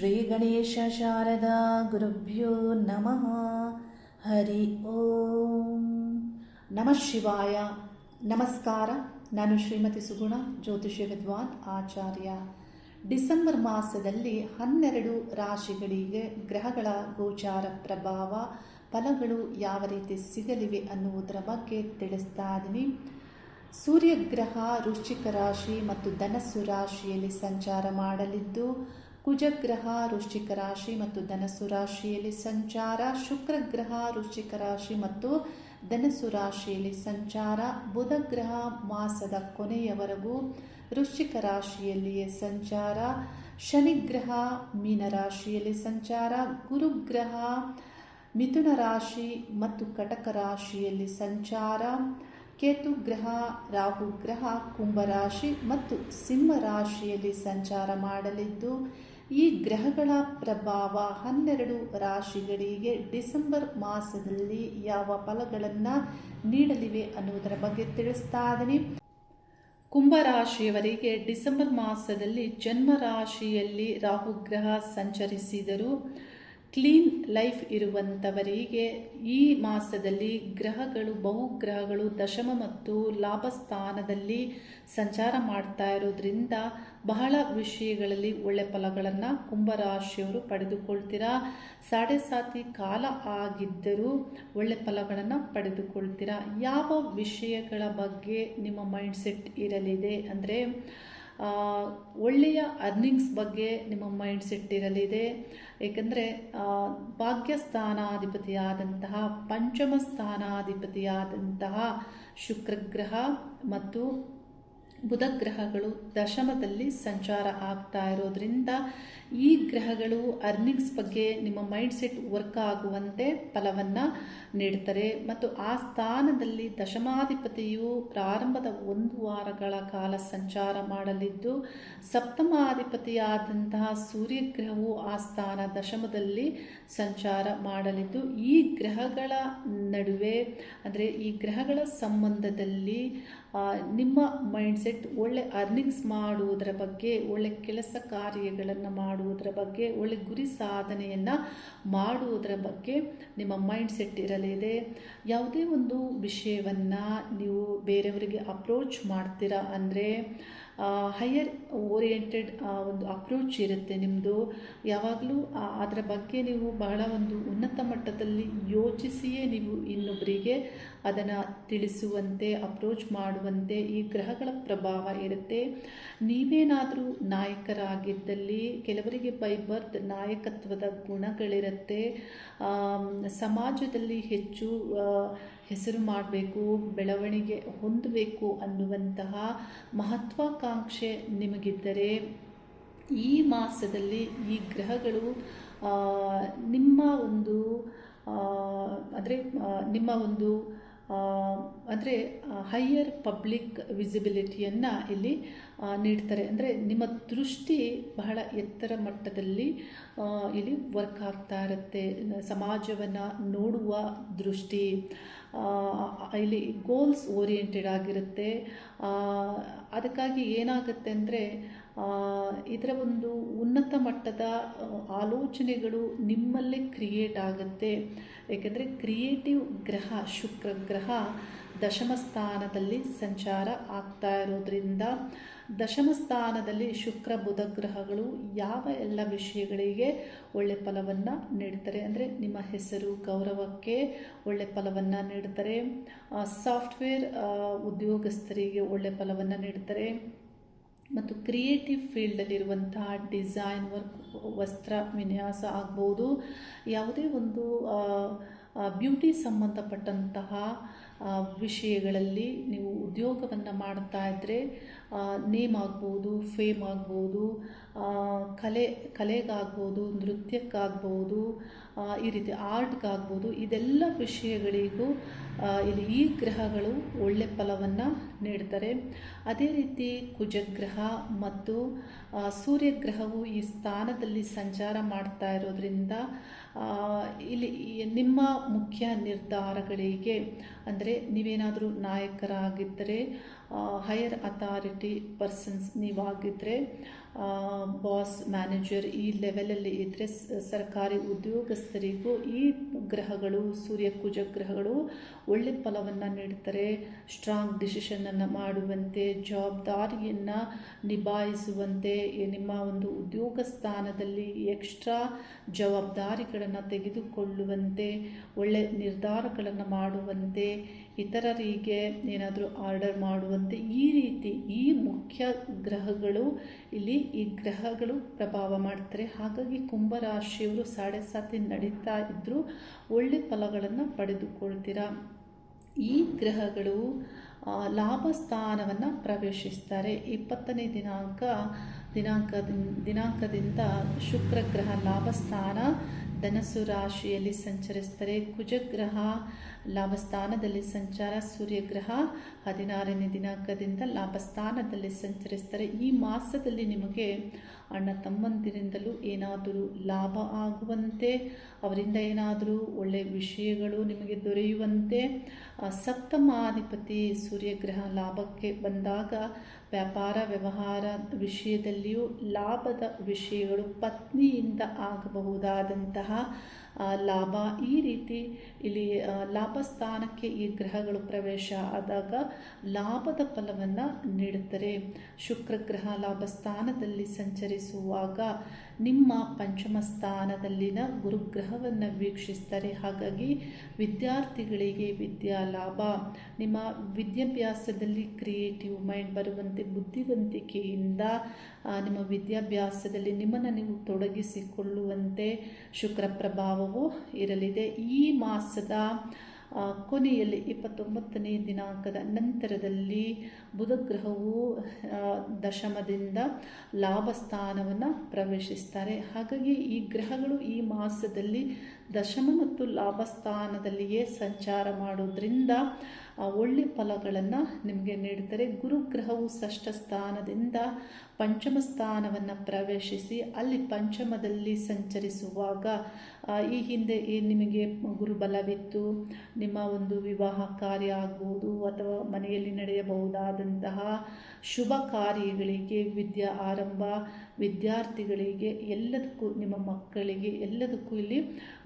ಶ್ರೀ ಗಣೇಶ ಶಾರದಾ ಗುರುಭ್ಯೋ ನಮಃ. ಹರಿ ಓಂ. ನಮಃ ಶಿವಾಯ. ನಮಸ್ಕಾರ. ನಾನು ಶ್ರೀಮತಿ ಸುಗುಣ, ಜ್ಯೋತಿಷ್ಯ ವಿದ್ವಾನ್ ಆಚಾರ್ಯ. ಡಿಸೆಂಬರ್ ಮಾಸದಲ್ಲಿ ಹನ್ನೆರಡು ರಾಶಿಗಳಿಗೆ ಗ್ರಹಗಳ ಗೋಚಾರ ಪ್ರಭಾವ, ಫಲಗಳು ಯಾವ ರೀತಿ ಸಿಗಲಿವೆ ಅನ್ನುವುದರ ಬಗ್ಗೆ ತಿಳಿಸ್ತಾ ಇದ್ದೀನಿ. ಸೂರ್ಯಗ್ರಹ, ವೃಶ್ಚಿಕ ರಾಶಿ ಮತ್ತು ಧನಸ್ಸು ರಾಶಿಯಲ್ಲಿ ಸಂಚಾರ ಮಾಡಲಿದ್ದು ಕುಜಗ್ರಹ ವೃಶ್ಚಿಕ ರಾಶಿ ಮತ್ತು ಧನಸ್ಸು ರಾಶಿಯಲ್ಲಿ ಸಂಚಾರ ಶುಕ್ರಗ್ರಹ ವೃಶ್ಚಿಕ ರಾಶಿ ಮತ್ತು ಧನಸ್ಸು ರಾಶಿಯಲ್ಲಿ ಸಂಚಾರ, ಬುಧಗ್ರಹ ಮಾಸದ ಕೊನೆಯವರೆಗೂ ವೃಶ್ಚಿಕ ರಾಶಿಯಲ್ಲಿಯೇ ಸಂಚಾರ, ಶನಿಗ್ರಹ ಮೀನರಾಶಿಯಲ್ಲಿ ಸಂಚಾರ, ಗುರುಗ್ರಹ ಮಿಥುನ ರಾಶಿ ಮತ್ತು ಕಟಕ ರಾಶಿಯಲ್ಲಿ ಸಂಚಾರ ಕೇತು ಗ್ರಹ ರಾಹು ಗ್ರಹ ಕುಂಭರಾಶಿ ಮತ್ತು ಸಿಂಹ ರಾಶಿಯಲ್ಲಿ ಸಂಚಾರ ಮಾಡಲಿದ್ದು ಈ ಗ್ರಹಗಳ ಪ್ರಭಾವ ಹನ್ನೆರಡು ರಾಶಿಗಳಿಗೆ ಡಿಸೆಂಬರ್ ಮಾಸದಲ್ಲಿ ಯಾವ ಫಲಗಳನ್ನು ನೀಡಲಿವೆ ಅನ್ನುವುದರ ಬಗ್ಗೆ ತಿಳಿಸ್ತಾ ಇದ್ದೀನಿ. ಕುಂಭರಾಶಿಯವರಿಗೆ ಡಿಸೆಂಬರ್ ಮಾಸದಲ್ಲಿ ಜನ್ಮ ರಾಶಿಯಲ್ಲಿ ರಾಹುಗ್ರಹ ಸಂಚರಿಸಿದರು ಕ್ಲೀನ್ ಲೈಫ್ ಇರುವಂಥವರಿಗೆ ಈ ಮಾಸದಲ್ಲಿ ಗ್ರಹಗಳು ಬಹುಗ್ರಹಗಳು ದಶಮ ಮತ್ತು ಲಾಭ ಸ್ಥಾನದಲ್ಲಿ ಸಂಚಾರ ಮಾಡ್ತಾ ಇರೋದ್ರಿಂದ ಬಹಳ ವಿಷಯಗಳಲ್ಲಿ ಒಳ್ಳೆ ಫಲಗಳನ್ನು ಕುಂಭರಾಶಿಯವರು ಪಡೆದುಕೊಳ್ತೀರಾ? ಸಾಡೆ ಸಾತಿ ಕಾಲ ಆಗಿದ್ದರೂ ಒಳ್ಳೆ ಫಲಗಳನ್ನು ಪಡೆದುಕೊಳ್ತೀರಾ? ಯಾವ ವಿಷಯಗಳ ಬಗ್ಗೆ ನಿಮ್ಮ ಮೈಂಡ್ಸೆಟ್ ಇರಲಿದೆ? ಅಂದರೆ ಒಳ್ಳೆಯ ಅರ್ನಿಂಗ್ಸ್ ಬಗ್ಗೆ ನಿಮ್ಮ ಮೈಂಡ್ ಸೆಟ್ ಇರಲಿದೆ. ಏಕೆಂದರೆ ಭಾಗ್ಯಸ್ಥಾನಾಧಿಪತಿಯಾದಂತಹ ಪಂಚಮ ಸ್ಥಾನಾಧಿಪತಿಯಾದಂತಹ ಶುಕ್ರಗ್ರಹ ಮತ್ತು ಬುಧಗ್ರಹಗಳು ದಶಮದಲ್ಲಿ ಸಂಚಾರ ಆಗ್ತಾ ಇರೋದ್ರಿಂದ ಈ ಗ್ರಹಗಳು ಅರ್ನಿಂಗ್ಸ್ ಬಗ್ಗೆ ನಿಮ್ಮ ಮೈಂಡ್ ಸೆಟ್ ವರ್ಕ್ ಆಗುವಂತೆ ಫಲವನ್ನು ನೀಡ್ತಾರೆ. ಮತ್ತು ಆ ಸ್ಥಾನದಲ್ಲಿ ದಶಮಾಧಿಪತಿಯು ಪ್ರಾರಂಭದ ಒಂದು ವಾರಗಳ ಕಾಲ ಸಂಚಾರ ಮಾಡಲಿದ್ದು, ಸಪ್ತಮಾಧಿಪತಿಯಾದಂತಹ ಸೂರ್ಯಗ್ರಹವು ಆ ಸ್ಥಾನ ದಶಮದಲ್ಲಿ ಸಂಚಾರ ಮಾಡಲಿದ್ದು, ಈ ಗ್ರಹಗಳ ನಡುವೆ, ಅಂದರೆ ಈ ಗ್ರಹಗಳ ಸಂಬಂಧದಲ್ಲಿ ನಿಮ್ಮ ಮೈಂಡ್ಸೆಟ್ ಒಳ್ಳೆ ಅರ್ನಿಂಗ್ಸ್ ಮಾಡುವುದರ ಬಗ್ಗೆ, ಒಳ್ಳೆ ಕೆಲಸ ಕಾರ್ಯಗಳನ್ನು ಮಾಡುವುದರ ಬಗ್ಗೆ, ಒಳ್ಳೆ ಗುರಿ ಸಾಧನೆಯನ್ನು ಮಾಡುವುದರ ಬಗ್ಗೆ ನಿಮ್ಮ ಮೈಂಡ್ಸೆಟ್ ಇರಲಿದೆ. ಯಾವುದೇ ಒಂದು ವಿಷಯವನ್ನು ನೀವು ಬೇರೆಯವರಿಗೆ ಅಪ್ರೋಚ್ ಮಾಡ್ತೀರಾ ಅಂದರೆ ಹೈಯರ್ ಓರಿಯೆಂಟೆಡ್ ಒಂದು ಅಪ್ರೋಚ್ ಇರುತ್ತೆ ನಿಮ್ಮದು ಯಾವಾಗಲೂ ಅದರ ಬಗ್ಗೆ ನೀವು ಬಹಳ ಒಂದು ಉನ್ನತ ಮಟ್ಟದಲ್ಲಿ ಯೋಚಿಸಿಯೇ ನೀವು ಇನ್ನೊಬ್ಬರಿಗೆ ಅದನ್ನು ತಿಳಿಸುವಂತೆ ಅಪ್ರೋಚ್ ಮಾಡುವಂತೆ ಈ ಗ್ರಹಗಳ ಪ್ರಭಾವ ಇರುತ್ತೆ. ನೀವೇನಾದರೂ ನಾಯಕರಾಗಿದ್ದಲ್ಲಿ ಕೆಲವರಿಗೆ ಬೈ ಬರ್ತ್ ನಾಯಕತ್ವದ ಗುಣಗಳಿರುತ್ತೆ. ಸಮಾಜದಲ್ಲಿ ಹೆಚ್ಚು ಹೆಸರು ಮಾಡಬೇಕು, ಬೆಳವಣಿಗೆ ಹೊಂದಬೇಕು ಅನ್ನುವಂತಹ ಮಹತ್ವಾಕಾಂಕ್ಷೆ ನಿಮಗಿದ್ದರೆ ಈ ಮಾಸದಲ್ಲಿ ಈ ಗ್ರಹಗಳು ನಿಮ್ಮ ಒಂದು ಅಂದರೆ ನಿಮ್ಮ ಒಂದು ಅಂದರೆ ಹೈಯರ್ ಪಬ್ಲಿಕ್ ವಿಸಿಬಿಲಿಟಿಯನ್ನು ಇಲ್ಲಿ ನೀಡ್ತಾರೆ. ಅಂದರೆ, ನಿಮ್ಮ ದೃಷ್ಟಿ ಬಹಳ ಎತ್ತರ ಮಟ್ಟದಲ್ಲಿ ಇಲ್ಲಿ ವರ್ಕ್ ಆಗ್ತಾ ಇರುತ್ತೆ. ಸಮಾಜವನ್ನು ನೋಡುವ ದೃಷ್ಟಿ ಇಲ್ಲಿ ಗೋಲ್ಸ್ ಓರಿಯೆಂಟೆಡ್ ಆಗಿರುತ್ತೆ. ಅದಕ್ಕಾಗಿ ಏನಾಗುತ್ತೆ ಅಂದರೆ ಇದರ ಒಂದು ಉನ್ನತ ಮಟ್ಟದ ಆಲೋಚನೆಗಳು ನಿಮ್ಮಲ್ಲೇ ಕ್ರಿಯೇಟ್ ಆಗುತ್ತೆ. ಏಕೆಂದರೆ ಕ್ರಿಯೇಟಿವ್ ಗ್ರಹ, ಶುಕ್ರ ಗ್ರಹ ದಶಮ ಸ್ಥಾನದಲ್ಲಿ ಸಂಚಾರ ಆಗ್ತಾ ಇರೋದ್ರಿಂದ ದಶಮ ಸ್ಥಾನದಲ್ಲಿ ಶುಕ್ರ, ಬುಧ ಗ್ರಹಗಳು ಯಾವ ಎಲ್ಲ ವಿಷಯಗಳಿಗೆ ಒಳ್ಳೆ ಫಲವನ್ನು ನೀಡ್ತಾರೆ. ಅಂದರೆ ನಿಮ್ಮ ಹೆಸರು, ಗೌರವಕ್ಕೆ ಒಳ್ಳೆ ಫಲವನ್ನು ನೀಡ್ತಾರೆ. ಸಾಫ್ಟ್ವೇರ್ ಉದ್ಯೋಗಸ್ಥರಿಗೆ ಒಳ್ಳೆ ಫಲವನ್ನು ನೀಡ್ತಾರೆ. ಮತ್ತು ಕ್ರಿಯೇಟಿವ್ ಫೀಲ್ಡಲ್ಲಿರುವಂತಹ ಡಿಸೈನ್ ವರ್ಕ್ ವಸ್ತ್ರ ವಿನ್ಯಾಸ ಆಗ್ಬೋದು. ಯಾವುದೇ ಒಂದು ಬ್ಯೂಟಿ ಸಂಬಂಧಪಟ್ಟಂತಹ ವಿಷಯಗಳಲ್ಲಿ ನೀವು ಉದ್ಯೋಗವನ್ನು ಮಾಡ್ತಾ ಇದ್ದರೆ ನೇಮ್ ಆಗ್ಬೋದು, ಫೇಮ್ ಆಗ್ಬೋದು ಕಲೆ, ಕಲೆಗಾಗ್ಬೋದು, ನೃತ್ಯಕ್ಕಾಗ್ಬೋದು ಈ ರೀತಿ ಆರ್ಟ್ಗಾಗ್ಬೋದು, ಇದೆಲ್ಲ ವಿಷಯಗಳಿಗೂ ಇಲ್ಲಿ ಈ ಗ್ರಹಗಳು ಒಳ್ಳೆ ಫಲವನ್ನು ನೀಡ್ತಾರೆ. ಅದೇ ರೀತಿ ಕುಜಗ್ರಹ ಮತ್ತು ಸೂರ್ಯಗ್ರಹವು ಈ ಸ್ಥಾನದಲ್ಲಿ ಸಂಚಾರ ಮಾಡ್ತಾ ಇರೋದ್ರಿಂದ ಇಲ್ಲಿ ನಿಮ್ಮ ಮುಖ್ಯ ನಿರ್ಧಾರಗಳಿಗೆ, ಅಂದರೆ ನೀವೇನಾದರೂ ನಾಯಕರಾಗಿದ್ದರೆ ಹೈಯರ್ ಅಥಾರಿಟಿ ಪರ್ಸನ್ಸ್ ನೀವಾಗಿದ್ದರೆ ಬಾಸ್ ಮ್ಯಾನೇಜರ್ ಈ ಲೆವೆಲಲ್ಲಿ ಇದ್ದರೆ ಸರ್ಕಾರಿ ಉದ್ಯೋಗಸ್ಥರಿಗೂ ಈ ಗ್ರಹಗಳು, ಸೂರ್ಯ ಕುಜ ಗ್ರಹಗಳು ಒಳ್ಳೆ ಫಲವನ್ನು ನೀಡ್ತಾರೆ. ಸ್ಟ್ರಾಂಗ್ ಡಿಸಿಷನನ್ನು ಮಾಡುವಂತೆ, ಜವಾಬ್ದಾರಿಯನ್ನು ನಿಭಾಯಿಸುವಂತೆ ನಿಮ್ಮ ಒಂದು ಉದ್ಯೋಗ ಸ್ಥಾನದಲ್ಲಿ ಎಕ್ಸ್ಟ್ರಾ ಜವಾಬ್ದಾರಿಗಳನ್ನು ತೆಗೆದುಕೊಳ್ಳುವಂತೆ, ಒಳ್ಳೆ ನಿರ್ಧಾರಗಳನ್ನು ಮಾಡುವಂತೆ ಇತರರಿಗೆ ಏನಾದರೂ ಆರ್ಡರ್ ಮಾಡುವಂತೆ ಈ ರೀತಿ ಈ ಮುಖ್ಯ ಗ್ರಹಗಳು ಇಲ್ಲಿ ಈ ಗ್ರಹಗಳು ಪ್ರಭಾವ ಮಾಡ್ತಾರೆ. ಹಾಗಾಗಿ ಕುಂಭರಾಶಿಯವರು ಸಾಡೆ ಸಾತಿ ನಡೀತಾ ಇದ್ದರೂ ಒಳ್ಳೆ ಫಲಗಳನ್ನು ಪಡೆದುಕೊಳ್ತೀರಾ. ಈ ಗ್ರಹಗಳು ಲಾಭ ಸ್ಥಾನವನ್ನು ಪ್ರವೇಶಿಸ್ತಾರೆ. ಇಪ್ಪತ್ತನೇ ದಿನಾಂಕ ದಿನಾಂಕದಿಂದ ದಿನಾಂಕದಿಂದ ಶುಕ್ರ ಗ್ರಹ ಲಾಭಸ್ಥಾನ ಧನಸ್ಸು ರಾಶಿಯಲ್ಲಿ ಸಂಚರಿಸ್ತಾರೆ ಕುಜಗ್ರಹ ಲಾಭಸ್ಥಾನದಲ್ಲಿ ಸಂಚಾರ, ಸೂರ್ಯಗ್ರಹ ಹದಿನಾರನೇ ದಿನಾಂಕದಿಂದ ಲಾಭಸ್ಥಾನದಲ್ಲಿ ಸಂಚರಿಸ್ತಾರೆ ಈ ಮಾಸದಲ್ಲಿ ನಿಮಗೆ ಅಣ್ಣ ತಮ್ಮಂದಿರಿಂದಲೂ ಏನಾದರೂ ಲಾಭ ಆಗುವಂತೆ, ಅವರಿಂದ ಏನಾದರೂ ಒಳ್ಳೆಯ ವಿಷಯಗಳು ನಿಮಗೆ ದೊರೆಯುವಂತೆ ಸಪ್ತಮಾಧಿಪತಿ ಸೂರ್ಯಗ್ರಹ ಲಾಭಕ್ಕೆ ಬಂದಾಗ ವ್ಯಾಪಾರ ವ್ಯವಹಾರ ವಿಷಯದಲ್ಲಿಯೂ ಲಾಭದ ವಿಷಯಗಳು ಪತ್ನಿಯಿಂದ ಆಗಬಹುದಾದಂತಹ ಲಾಭ ಈ ರೀತಿ ಇಲ್ಲಿ ಲಾಭ ಸ್ಥಾನಕ್ಕೆ ಈ ಗ್ರಹಗಳು ಪ್ರವೇಶ ಆದಾಗ ಲಾಭದ ಫಲವನ್ನು ನೀಡುತ್ತದೆ ಶುಕ್ರ ಗ್ರಹ ಲಾಭ ಸ್ಥಾನದಲ್ಲಿ ಸಂಚರಿಸುವಾಗ ನಿಮ್ಮ ಪಂಚಮ ಸ್ಥಾನದಲ್ಲಿನ ಗುರುಗ್ರಹವನ್ನು ವೀಕ್ಷಿಸ್ತಾರೆ. ಹಾಗಾಗಿ ವಿದ್ಯಾರ್ಥಿಗಳಿಗೆ ವಿದ್ಯಾ ಲಾಭ. ನಿಮ್ಮ ವಿದ್ಯಾಭ್ಯಾಸದಲ್ಲಿ ಕ್ರಿಯೇಟಿವ್ ಮೈಂಡ್ ಬರುವಂತೆ ಬುದ್ಧಿವಂತಿಕೆಯಿಂದ ನಿಮ್ಮ ವಿದ್ಯಾಭ್ಯಾಸದಲ್ಲಿ ನಿಮ್ಮನ್ನು ನೀವು ತೊಡಗಿಸಿಕೊಳ್ಳುವಂತೆ ಶುಕ್ರ ಪ್ರಭಾವವು ಇರಲಿದೆ. ಈ ಮಾಸದ ಕೊನೆಯಲ್ಲಿ ಇಪ್ಪತ್ತೊಂಬತ್ತನೇ ದಿನಾಂಕದ ನಂತರದಲ್ಲಿ ಬುಧಗ್ರಹವು ದಶಮದಿಂದ ಲಾಭಸ್ಥಾನವನ್ನು ಪ್ರವೇಶಿಸ್ತಾರೆ. ಹಾಗಾಗಿ ಈ ಗ್ರಹಗಳು ಈ ಮಾಸದಲ್ಲಿ ದಶಮ ಮತ್ತು ಲಾಭಸ್ಥಾನದಲ್ಲಿಯೇ ಸಂಚಾರ ಮಾಡೋದ್ರಿಂದ ಒಳ್ಳೆ ಫಲಗಳನ್ನು ನಿಮಗೆ ನೀಡ್ತಾರೆ. ಗುರುಗ್ರಹವು ಷಷ್ಠ ಸ್ಥಾನದಿಂದ ಪಂಚಮ ಸ್ಥಾನವನ್ನು ಪ್ರವೇಶಿಸಿ ಅಲ್ಲಿ ಪಂಚಮದಲ್ಲಿ ಸಂಚರಿಸುವಾಗ ಈ ಹಿಂದೆ ನಿಮಗೆ ಗುರುಬಲವಿತ್ತು, ನಿಮ್ಮ ಒಂದು ವಿವಾಹ ಕಾರ್ಯ ಆಗ್ಬೋದು ಅಥವಾ ಮನೆಯಲ್ಲಿ ನಡೆಯಬಹುದಾದಂತಹ ಶುಭ ಕಾರ್ಯಗಳಿಗೆ ವಿದ್ಯಾ ಆರಂಭ ವಿದ್ಯಾರ್ಥಿಗಳಿಗೆ ಎಲ್ಲದಕ್ಕೂ, ನಿಮ್ಮ ಮಕ್ಕಳಿಗೆ ಎಲ್ಲದಕ್ಕೂ ಇಲ್ಲಿ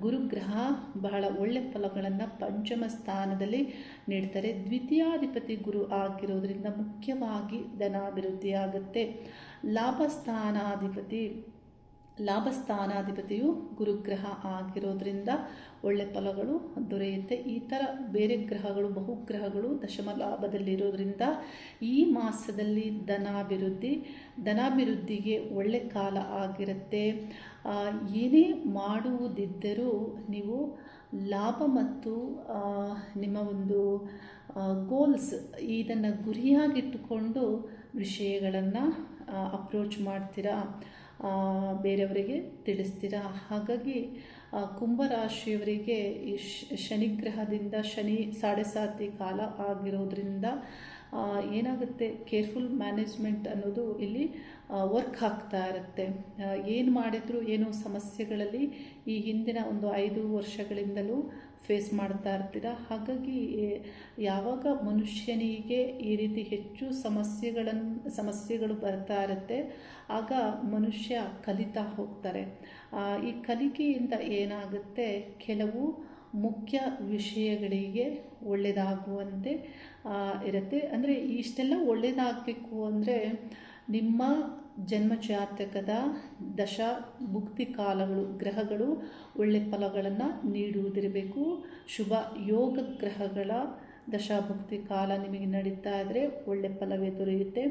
ಗುರುಗ್ರಹ ಬಹಳ ಒಳ್ಳೆ ಫಲಗಳನ್ನು ಪಂಚಮ ಸ್ಥಾನದಲ್ಲಿ ನೀಡ್ತಾರೆ. ದ್ವಿತೀಯಾಧಿಪತಿ ಗುರು ಆಗಿರೋದ್ರಿಂದ ಮುಖ್ಯವಾಗಿ ಧನಾಭಿವೃದ್ಧಿಯಾಗುತ್ತೆ. ಲಾಭಸ್ಥಾನಾಧಿಪತಿ ಲಾಭಸ್ಥಾನಾಧಿಪತಿಯು ಗುರುಗ್ರಹ ಆಗಿರೋದ್ರಿಂದ ಒಳ್ಳೆ ಫಲಗಳು ದೊರೆಯುತ್ತೆ. ಈ ಥರ ಬೇರೆ ಗ್ರಹಗಳು ಬಹುಗ್ರಹಗಳು ದಶಮ ಲಾಭದಲ್ಲಿರೋದ್ರಿಂದ ಈ ಮಾಸದಲ್ಲಿ ಧನಾಭಿವೃದ್ಧಿ, ಧನಾಭಿವೃದ್ಧಿಗೆ ಒಳ್ಳೆ ಕಾಲ ಆಗಿರುತ್ತೆ. ಏನೇ ಮಾಡುವುದಿದ್ದರೂ ನೀವು ಲಾಭ ಮತ್ತು ನಿಮ್ಮ ಒಂದು ಗೋಲ್ಸ್ ಇದನ್ನು ಗುರಿಯಾಗಿಟ್ಟುಕೊಂಡು ವಿಷಯಗಳನ್ನು ಅಪ್ರೋಚ್ ಮಾಡ್ತೀರಾ? ಬೇರೆಯವರಿಗೆ ತಿಳಿಸ್ತೀರಾ? ಹಾಗಾಗಿ ಕುಂಭರಾಶಿಯವರಿಗೆ ಈ ಶನಿಗ್ರಹದಿಂದ ಶನಿ ಸಾಡೆ ಸಾತಿ ಕಾಲ ಆಗಿರೋದ್ರಿಂದ ಏನಾಗುತ್ತೆ? ಕೇರ್ಫುಲ್ ಮ್ಯಾನೇಜ್ಮೆಂಟ್ ಅನ್ನೋದು ಇಲ್ಲಿ ವರ್ಕ್ ಆಗ್ತಾ ಇರುತ್ತೆ. ಏನು ಮಾಡಿದ್ರು, ಏನು ಸಮಸ್ಯೆಗಳಲ್ಲಿ ಈ ಹಿಂದಿನ ಒಂದು ಐದು ವರ್ಷಗಳಿಂದಲೂ ಫೇಸ್ ಮಾಡ್ತಾ ಇರ್ತೀರ? ಹಾಗಾಗಿ ಯಾವಾಗ ಮನುಷ್ಯನಿಗೆ ಈ ರೀತಿ ಹೆಚ್ಚು ಸಮಸ್ಯೆಗಳನ್ನು ಸಮಸ್ಯೆಗಳು ಬರ್ತಾ ಇರುತ್ತೆ, ಆಗ ಮನುಷ್ಯ ಕಲಿತಾ ಹೋಗ್ತಾರೆ. ಈ ಕಲಿಕೆಯಿಂದ ಏನಾಗುತ್ತೆ? ಕೆಲವು ಮುಖ್ಯ ವಿಷಯಗಳಿಗೆ ಒಳ್ಳೆಯದಾಗುವಂತೆ ಇರುತ್ತೆ. ಅಂದರೆ, ಇಷ್ಟೆಲ್ಲ ಒಳ್ಳೆಯದಾಗಬೇಕು ಅಂದರೆ, ನಿಮ್ಮ ಜನ್ಮ ಜಾತಕದ ದಶ ಭುಕ್ತಿ ಕಾಲಗಳು, ಗ್ರಹಗಳು ಒಳ್ಳೆ ಫಲಗಳನ್ನು ನೀಡುವುದಿರಬೇಕು. ಶುಭ ಯೋಗ ಗ್ರಹಗಳ ದಶಾಭುಕ್ತಿ ಕಾಲ ನಿಮಗೆ ನಡೀತಾ ಇದ್ದರೆ ಒಳ್ಳೆ ಫಲವೇ ದೊರೆಯುತ್ತೆ.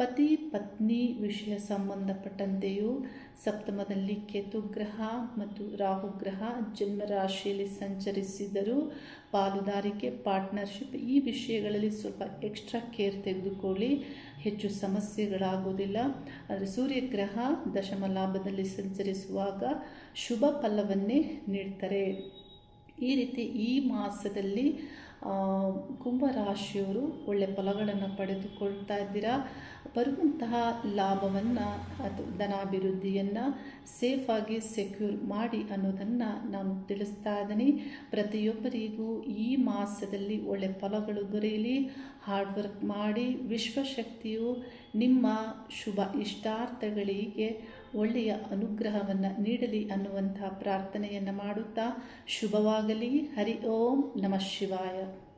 ಪತಿ ಪತ್ನಿ ವಿಷಯ ಸಂಬಂಧಪಟ್ಟಂತೆಯೂ ಸಪ್ತಮದಲ್ಲಿ ಕೇತುಗ್ರಹ ಮತ್ತು ರಾಹುಗ್ರಹ ಜನ್ಮರಾಶಿಯಲ್ಲಿ ಸಂಚರಿಸಿದರೂ ಪಾಲುದಾರಿಕೆ, ಪಾರ್ಟ್ನರ್ಶಿಪ್ ಈ ವಿಷಯಗಳಲ್ಲಿ ಸ್ವಲ್ಪ ಎಕ್ಸ್ಟ್ರಾ ಕೇರ್ ತೆಗೆದುಕೊಳ್ಳಿ. ಹೆಚ್ಚು ಸಮಸ್ಯೆಗಳಾಗುವುದಿಲ್ಲ. ಆದರೆ ಸೂರ್ಯಗ್ರಹ ದಶಮ ಲಾಭದಲ್ಲಿ ಸಂಚರಿಸುವಾಗ ಶುಭ ಫಲವನ್ನೇ ನೀಡ್ತಾರೆ. ಈ ರೀತಿ ಈ ಮಾಸದಲ್ಲಿ ಕುಂಭರಾಶಿಯವರು ಒಳ್ಳೆ ಫಲಗಳನ್ನು ಪಡೆದುಕೊಳ್ತಾ ಇದ್ದೀರಾ? ಬರುವಂತಹ ಲಾಭವನ್ನು ಅದು ಧನಾಭಿವೃದ್ಧಿಯನ್ನು ಸೇಫಾಗಿ ಸೆಕ್ಯೂರ್ ಮಾಡಿ ಅನ್ನೋದನ್ನು ನಾನು ತಿಳಿಸ್ತಾ ಇದ್ದೀನಿ. ಪ್ರತಿಯೊಬ್ಬರಿಗೂ ಈ ಮಾಸದಲ್ಲಿ ಒಳ್ಳೆ ಫಲಗಳು ದೊರೆಯಲಿ. ಹಾರ್ಡ್ ವರ್ಕ್ ಮಾಡಿ, ವಿಶ್ವಶಕ್ತಿಯು ನಿಮ್ಮ ಶುಭ ಇಷ್ಟಾರ್ಥಗಳಿಗೆ ಒಳ್ಳೆಯ ಅನುಗ್ರಹವನ್ನು ನೀಡಲಿ ಅನ್ನುವಂಥ ಪ್ರಾರ್ಥನೆಯನ್ನು ಮಾಡುತ್ತಾ ಶುಭವಾಗಲಿ. ಹರಿ ಓಂ ನಮಃ ಶಿವಾಯ.